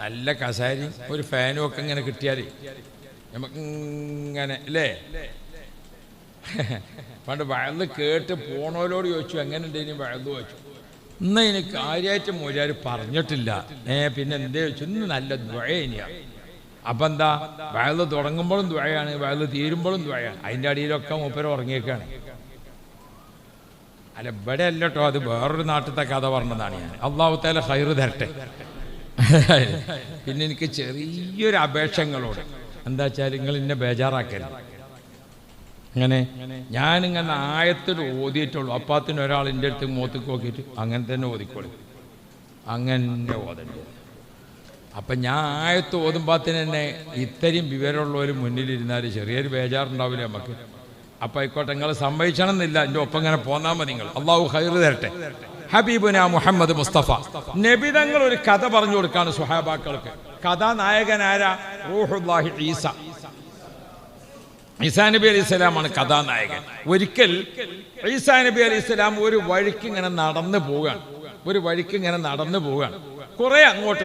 നല്ല കസാരി ഒരു ഫാനും ഒക്കെ ഇങ്ങനെ കിട്ടിയാൽ നമുക്ക് ഇങ്ങനെ അല്ലേ? പണ്ട് വയൽ കേട്ട് പോണോലോട് ചോദിച്ചു എങ്ങനെ ഇനി വയൽ ചോദിച്ചു. ഇന്ന് ഇനി കാര്യമായിട്ട് മൂലാർ പറഞ്ഞിട്ടില്ല. ഏ പിന്നെ എന്തേ ചോദിച്ചു? ഇന്ന് നല്ല ദ്വയനിയാ അപ്പം എന്താ? വയൽ തുടങ്ങുമ്പോഴും ദ്വയാണ് വയൽ തീരുമ്പോഴും ദ്വയാണ് അതിന്റെ അടിയിലൊക്കെ മൂപ്പര് ഉറങ്ങിയേക്കാണ്. അല്ല ഇവിടെ അല്ലട്ടോ അത് വേറൊരു നാട്ടിലത്തെ കഥ പറഞ്ഞതാണ് ഞാൻ. അള്ളാഹുത്തേല ഹൈറ് തരട്ടെ. പിന്നെ എനിക്ക് ചെറിയൊരു അപേക്ഷങ്ങളോട്. എന്താ വെച്ചാൽ നിങ്ങൾ എന്നെ ബേജാറാക്കരുത്. അങ്ങനെ ഞാനിങ്ങനെ ആയത്തിൽ ഓതിയിട്ടുള്ളൂ. അപ്പാത്തിന് ഒരാൾ എന്റെ അടുത്ത് മൂത്തക്ക് നോക്കിയിട്ട് അങ്ങനെ തന്നെ ഓതിക്കോളൂ. അങ്ങനെ ഓതണ്ടേ അപ്പം ഞാൻ ആയത്ത് ഓതുമ്പാത്തിന് തന്നെ ഇത്രയും വിവരമുള്ളവർ മുന്നിലിരുന്നാൽ ചെറിയൊരു ബേജാറുണ്ടാവില്ല നമുക്ക്. അപ്പം ആയിക്കോട്ടെ നിങ്ങൾ സമ്മതിക്കണം എന്നില്ല എന്റെ ഒപ്പം ഇങ്ങനെ പോന്നാൽ മതി നിങ്ങൾ. അള്ളാഹു ഹൈറ് തരട്ടെ. ഹബീബുന മുഹമ്മദ് മുസ്തഫ. നബിതങ്ങൾ ഒരു കഥ പറഞ്ഞു കൊടുക്കാണ് സുഹാബാക്കൾക്ക് കഥാനായകനാരാ റൂഹുല്ലാഹി ഈസ. ഈസാ നബി അലൈഹി സ്വലാമാണ് കഥാനായകൻ. ഒരിക്കൽ ഈസാ നബി അലൈഹി സ്വലാം ഒരു വഴിക്ക് ഇങ്ങനെ നടന്നു പോവുകയാണ്. ഒരു വഴിക്ക് ഇങ്ങനെ നടന്നു പോവുകയാണ്. കുറെ അങ്ങോട്ട്